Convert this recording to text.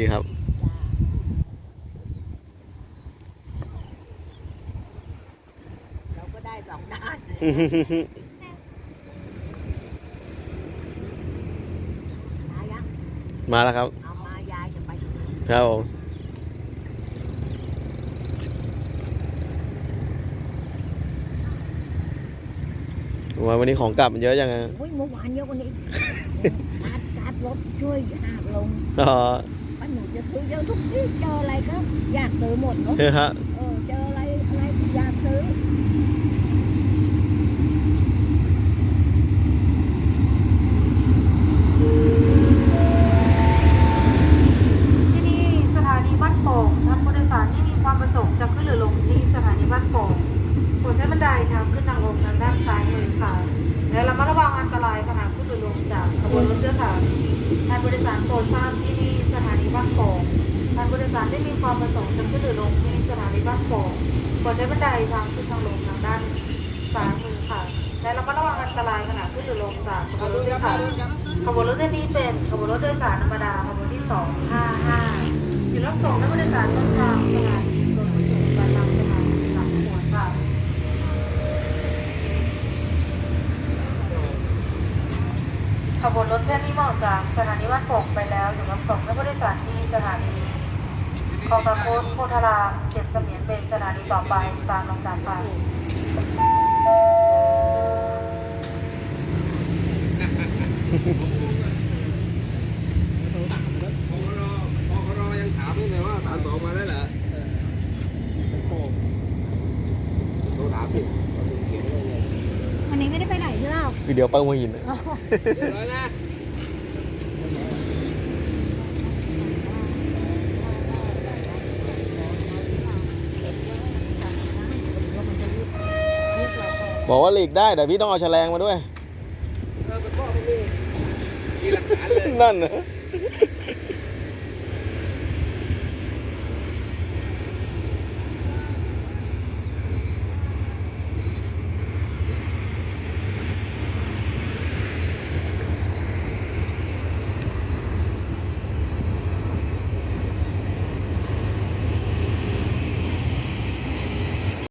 ดีครับ เราก็ได้สองด้าน มายังมาแล้วครับเอามายายจะไปถึงไหนครับผมวันวันนี้ของกลับมันเยอะยังไงอุ้ยเมื่อวานเยอะกว่านี้อีกการการรถช่วยหากลงอ๋อป้าหนู จะซื้อเยอะทุกที่เจออะไรก็อยากซื้อหมดเนาะ เนี่ยฮะ เออเจออะไรอะไรก็อยากซื้อ ที่นี่สถานีบ้านโป่งท่านผู้โดยสารที่มีความประสงค์จะขึ้นหรือลงที่สถานีบ้านโป่งโปรดใช้บันไดทางขึ้นทางลงทางด้านซ้ายมือค่ะ และระมัดระวังอันตรายขณะขึ้นหรือลงจากขบวนรถเสื้อขาว ทางบริษัทโปรดทราบที่มีสถานีบ้านโป่งทางบริษัทได้มีความประสงค์จะขึ้นหรือลงที่สถานีบ้านโป่งโปรดใช้บันไดทางขึ้นทางลงทางด้านซ้ายมือค่ะ และระมัดระวังอันตรายขณะขึ้นหรือลงจากขบวนรถเสื้อขาวขบวนรถเส้นนี้เป็นขบวนรถโดยสารธรรมดาขบวนที่สองห้าห้าอยู่รอบส่งและบริษัทต้นทางสถานีรถขนส่งประจำสถานีหลักหัวค่ะ ขบวนรถเส้นนี้เหมาะจากสถานีวัดโป่งไปแล้วจุดรับส่งและบริการที่สถานีคลองตะโคนโพธารามเจ็บเสมียนเป็นสถานีต่อไปตามลำดับไปพกรพกรยังถามอยู่เลยว่าสามสองมาได้เหรอโทรถามผิดเขียนเลยวันนี้ไม่ได้ไปไหน ใช่ไหมวิดีโอปังหัวหินเรียบร้อยนะบอกว่าหลีกได้แต่พี่ต้องเอาแฉลงมาด้วยเออเป็นพ่อไม่มีมีหลักฐานเลยนั่นนะ